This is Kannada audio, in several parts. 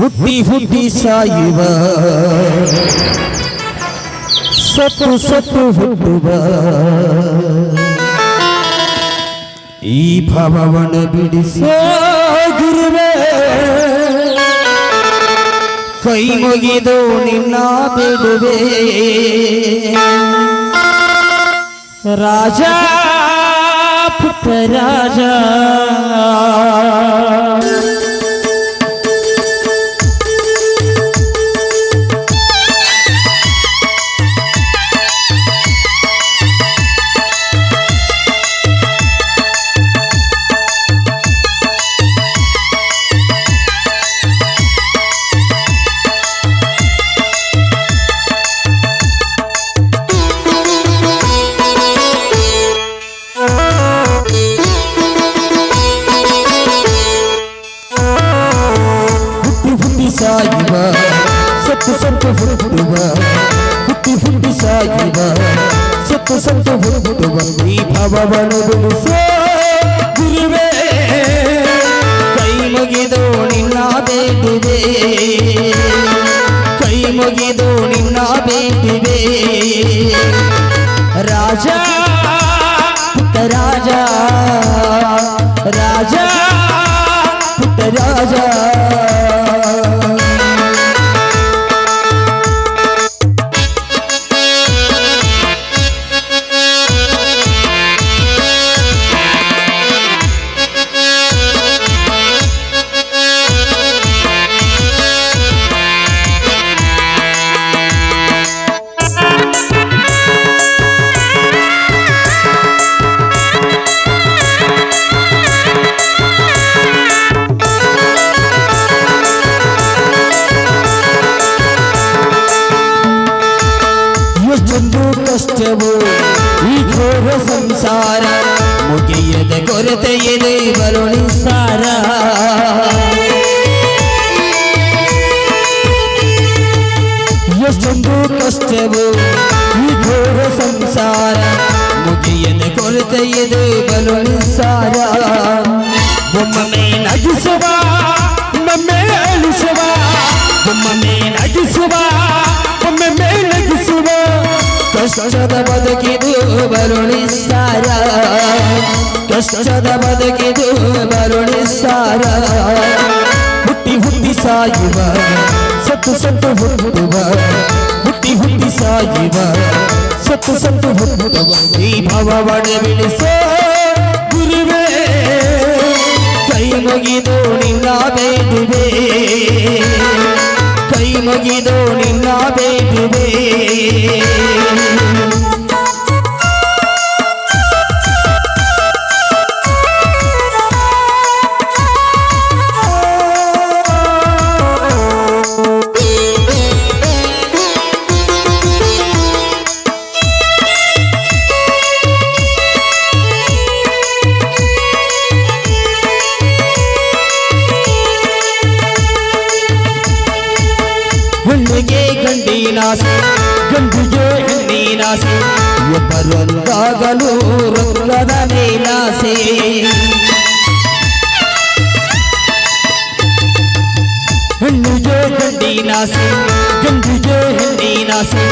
ಹುಟ್ಟಿ ಹುಟ್ಟಿ ಸಾಯುವ. ಸತ್ತು ಸತ್ತು ಹುಟ್ಟುವ. ಈ ಭವವನ್ನು ಬಿಡಿಸೋ ಗುರುವೇ. ಕೈ ಮುಗಿದು ನಿನ್ನ ಬಿಡುವೆ. ರಾಜ, ಪುಟ್ಟ ರಾಜ. ಸತ್ತು ಹುಟ್ಟಿ ಹುಟ್ಟಿ ಸಾಯುವ ಸತ್ತು ಸತ್ತು ಹುಟ್ಟುವ ಈ ಭವವನ್ನು ಬಿಡಿಸೋ ಗುರುವೇ, ಕೈ ಮುಗಿದು ನಿನ್ನ ಬೇಟಿದೆ ಕೈ ಮುಗಿದು ನಿನ್ನ ಬೇಟಿದೆ ರಾಜ ಎಷ್ಟೊಂದು ಕಷ್ಟವು. ಈ ಘೋರ ಸಂಸಾರ ಮುಗಿಯದ ಕೊರತೆ ಇದೆ ಬರುಣಿ ಸಾರ ಎಷ್ಟೊಂದು ಕಷ್ಟವು. ಈ ಘೋರ ಸಂಸಾರ ಮುಗಿಯದ ಕೊರತೆಯದೆ ಇದೆ ಬರುಣಿ ಸಾರ ಒಮ್ಮೊಮ್ಮೆ ನಗಿಸುವ, ಒಮ್ಮೊಮ್ಮೆ ಅಳಿಸುವ, ಒಮ್ಮೊಮ್ಮೆ ನಗಿಸುವ. ಕಷ್ಟದ ಬದುಕಿದು ಬರುಣಿಸಾರ ಕಷ್ಟದ ಬದುಕಿದು ಬರುಣಿಸಾರ ಹುಟ್ಟಿ ಹುಟ್ಟಿ ಸಾಯುವ, ಸತ್ತು ಸತ್ತು ಹುಟ್ಟುವ, ಹುಟ್ಟಿ ಹುಟ್ಟಿ ಸಾಯುವ, ಸತ್ತು ಸತ್ತು ಹುಟ್ಟುವ ಈ ಭವವನ್ನು ಬಿಳಿಸೋ ಗುರುವೇ, ಕೈ ಮುಗಿದು ನಿನ್ನ ಬೇಡಿದೆ. ಕೈ ಮುಗಿದು ನಿನ್ನ ಬೇಡಿದೆ. ಹೆಣ್ಣಿಗೆ ಗಂಡಿನಾಸೆ ಗಂಡಿಗೆ ಹೆಣ್ಣಿನಾಸೆ ಒಬ್ಬರೊಂದಾಗಲು ರೊಕ್ಕದ ಮೇಲಾಸೆ ಹೆಣ್ಣಿಗೆ ಗಂಡಿನಾಸೆ ಗಂಡಿಗೆ ಹೆಣ್ಣಿನಾಸೆ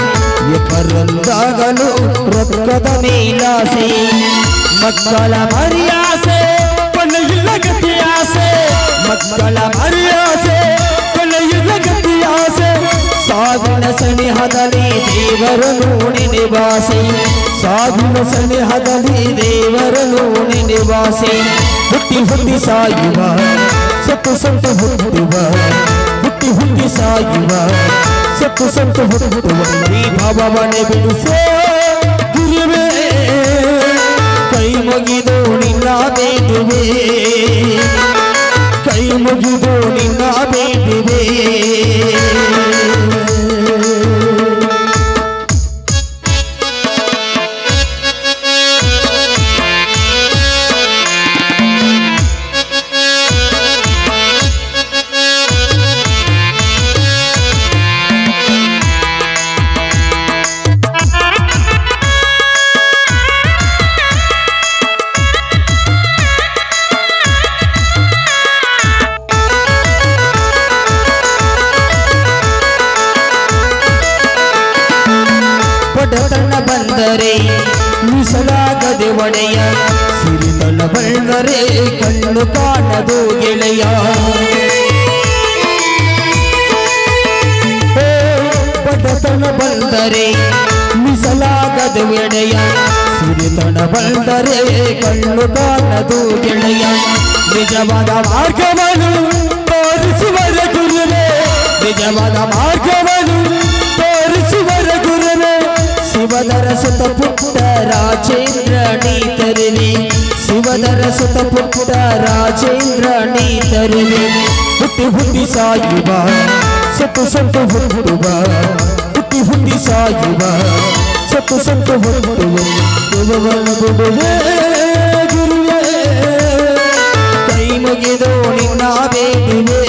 ಒಬ್ಬರೊಂದಾಗಲು ರೊಕ್ಕದ ಮೇಲಾಸೆ ಮಕ್ಕಳ ಮರಿಯಾಸೆ ಕೊನೆಯಿಲ್ಲ ಗತಿಯಾಸೆ ಮಕ್ಕಳ ಮರಿಯಾಸೆ ಕೊನೆಯಿಲ್ಲ ಗತಿಯಾಸೆ ಸಾವಿನ ಸನಿಹದಲ್ಲಿ ದೇವರನು ನಿವಾಸಿ. ಸಾವಿನ ಸನಿಹದಲ್ಲಿ ದೇವರನು ನಿವಾಸಿ. ಹುಟ್ಟಿ ಹುಟ್ಟಿ ಸಾಯುವ, ಸತ್ತು ಸತ್ತು ಹುಟ್ಟುವ, ಹುಟ್ಟಿ ಹುಟ್ಟಿ ಸಾಯುವ, ಸತ್ತು ಸತ್ತು ಹುಟ್ಟುವ. ಈ ಭಾವನೆ ಬಿಡಿಸೋ ಗುರುವೇ, ಕೈ ಮುಗಿದು ನಿನ್ನ ಬೇಡುವೆ ಬಂದರೆ ಮೀಸಲಾಗದೆ ಒಡೆಯ. ಸಿರಿತನ ಬಂದರೆ ಕಣ್ಣು ಕಾಣದು ಗೆಳೆಯ. ಬಡತನ ಬಂದರೆ ಮೀಸಲಾಗದೆ ಒಡೆಯ. ಸಿರಿತನ ಬಂದರೆ ಕಣ್ಣು ಕಾಣದು ಗೆಳೆಯ. ನಿಜವಾದ ಮಾರ್ಗವನ್ನು ತೋರಿಸುವ ನಿಜವಾದ ಮಾರ್ಗವನ್ನು ಸುತ ಪುಟ್ಟ ರಾಜೇಂದ್ರ ನೀತರುವೆ ಶಿವದರ ಸುತ ಪುಟ್ಟ ರಾಜೇಂದ್ರ ನೀತರುವೆ ಹುಟ್ಟಿ ಹುಟ್ಟಿ ಸಾಯುವ, ಸತ್ತು ಸತ್ತು ಹುಟ್ಟುವ, ಹುಟ್ಟಿ ಹುಟ್ಟಿ ಸಾಯುವ, ಸತ್ತು ಸತ್ತು ಹುಟ್ಟುವ. ಗುರುವನ್ನು ಬಿಡುವೆ ಗುರುವೇ, ಕೈ ಮುಗಿದು ನಿನ್ನ ಬೇಡುವೆ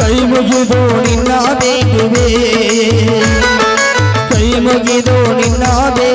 ಕೈ ಮುಗಿದು ನಿನ್ನ ಬೇಡುವೆ ಮುಗಿದು ನಿನ್ನದೇ